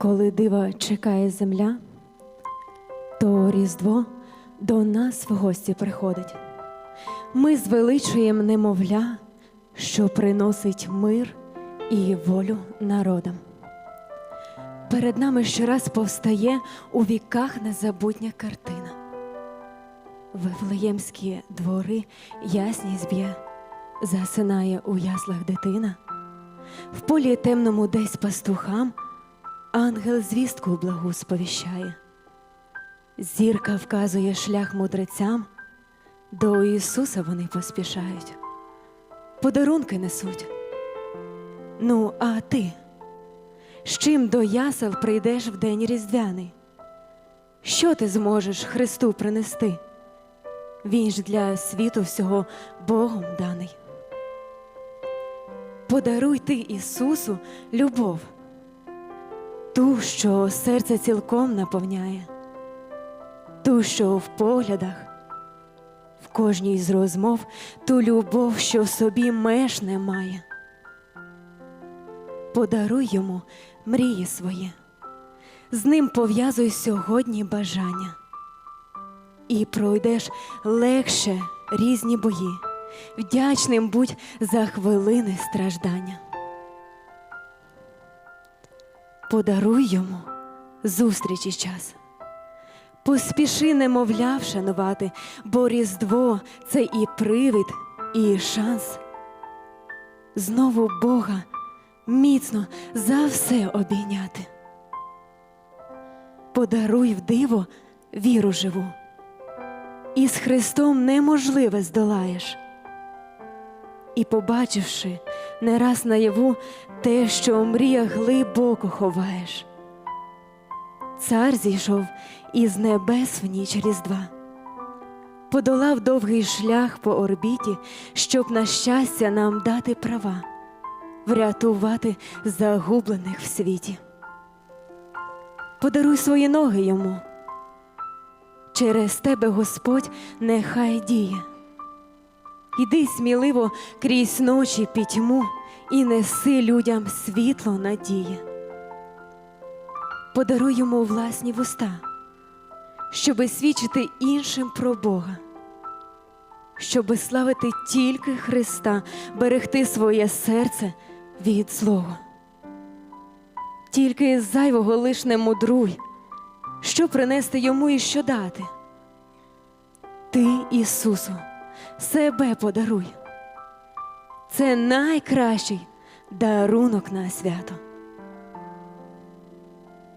Коли дива чекає земля, то Різдво до нас в гості приходить. Ми звеличуємо немовля, що приносить мир і волю народам. Перед нами щораз повстає у віках незабутня картина. Вифлеємські двори ясність б'є, засинає у яслах дитина. В полі темному десь пастухам ангел звістку благу сповіщає. Зірка вказує шлях мудрецям, до Ісуса вони поспішають, подарунки несуть. Ну, а ти? З чим до ясел прийдеш в день різдвяний? Що ти зможеш Христу принести? Він ж для світу всього Богом даний. Подаруй ти Ісусу любов, ту, що серце цілком наповняє, ту, що в поглядах, в кожній з розмов, ту любов, що в собі меж не має. Подаруй йому мрії свої, з ним пов'язуй сьогодні бажання, і пройдеш легше різні бої, вдячним будь за хвилини страждання. Подаруй йому зустрічі час. Поспіши, немовля, вшанувати, бо Різдво це і привид, і шанс. Знову Бога міцно за все обійняти. Подаруй в диво віру живу, і з Христом неможливе здолаєш. І, побачивши не раз наяву те, що в мріях глибоко ховаєш. Цар зійшов із небес в ніч різдва, подолав довгий шлях по орбіті, щоб на щастя нам дати права, врятувати загублених в світі. Подаруй свої ноги йому. Через тебе Господь нехай діє. Іди сміливо крізь ночі пітьму і неси людям світло надії. Подаруй йому власні вуста, щоби свідчити іншим про Бога, щоби славити тільки Христа, берегти своє серце від злого. Тільки зайвого лиш не мудруй, що принести йому і що дати. Ти, Ісусу, себе подаруй. Це найкращий дарунок на свято.